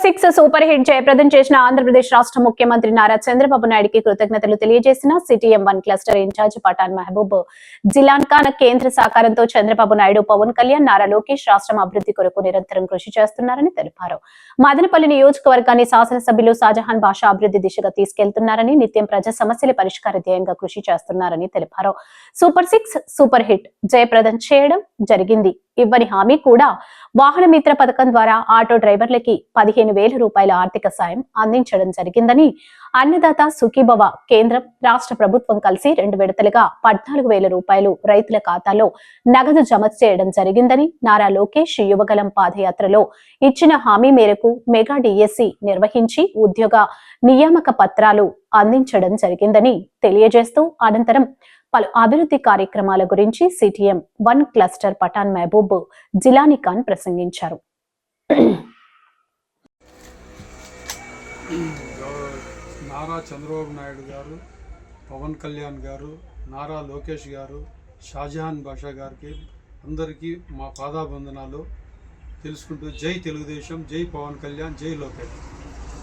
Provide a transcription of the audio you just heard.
Super six super hit జయప్రదం చేసిన ఆంధ్రప్రదేశ్ రాష్ట్ర ముఖ్యమంత్రి నారా చంద్రబాబు నాయుడుకి కృతజ్ఞతలు తెలియజేసిన CTM one cluster incharge Pathan Mahaboob. Jilan Khan కేంద్ర సహకారంతో చంద్రబాబు నాయుడు పవన్ కళ్యాణ్ నారా లోకేష్ రాష్ట్రం అభివృద్ధి కొరకు నిరంతరం కృషి చేస్తున్నారని తెలిపారు. మదనపల్లి నియోజకవర్గాన్ని శాసనసభ్యులు షాజహాన్ భాష అభివృద్ధి దిశగా తీసుకెళ్తున్నారని నిత్యం ప్రజా సమస్యల పరిష్కార ధ్యేయంగా కృషి చేస్తున్నారని తెలిపారు. సూపర్ సిక్స్ సూపర్ హిట్ జయప్రదం చేయడం జరిగింది. ఇవ్వని హామీ కూడా వాహన మిత్ర పథకం ద్వారా ఆటో డ్రైవర్లకి పదిహేను వేల రూపాయల ఆర్థిక సాయం అందించడం జరిగిందని అన్నదాత సుఖీభవ కేంద్రం రాష్ట్ర ప్రభుత్వం కలిసి రెండు విడతలుగా పద్నాలుగు వేల రూపాయలు రైతుల ఖాతాలో నగదు జమ చేయడం జరిగిందని నారా లోకేష్ యువగలం పాదయాత్రలో ఇచ్చిన హామీ మేరకు మెగా డిఎస్సి నిర్వహించి ఉద్యోగ నియామక పత్రాలు అందించడం జరిగిందని తెలియజేస్తూ అనంతరం పలు అభివృద్ధి కార్యక్రమాల గురించి CTM one cluster Pathan Mahaboob Jilani Khan ప్రసంగించారు నారా చంద్రబాబు నాయుడు గారు పవన్ కళ్యాణ్ గారు నారా లోకేష్ గారు షాజహాన్ బాషా గారికి అందరికీ మా పాదాబంధనాలు తెలుసుకుంటూ జై తెలుగుదేశం జై పవన్ కళ్యాణ్ జై లోకేష్.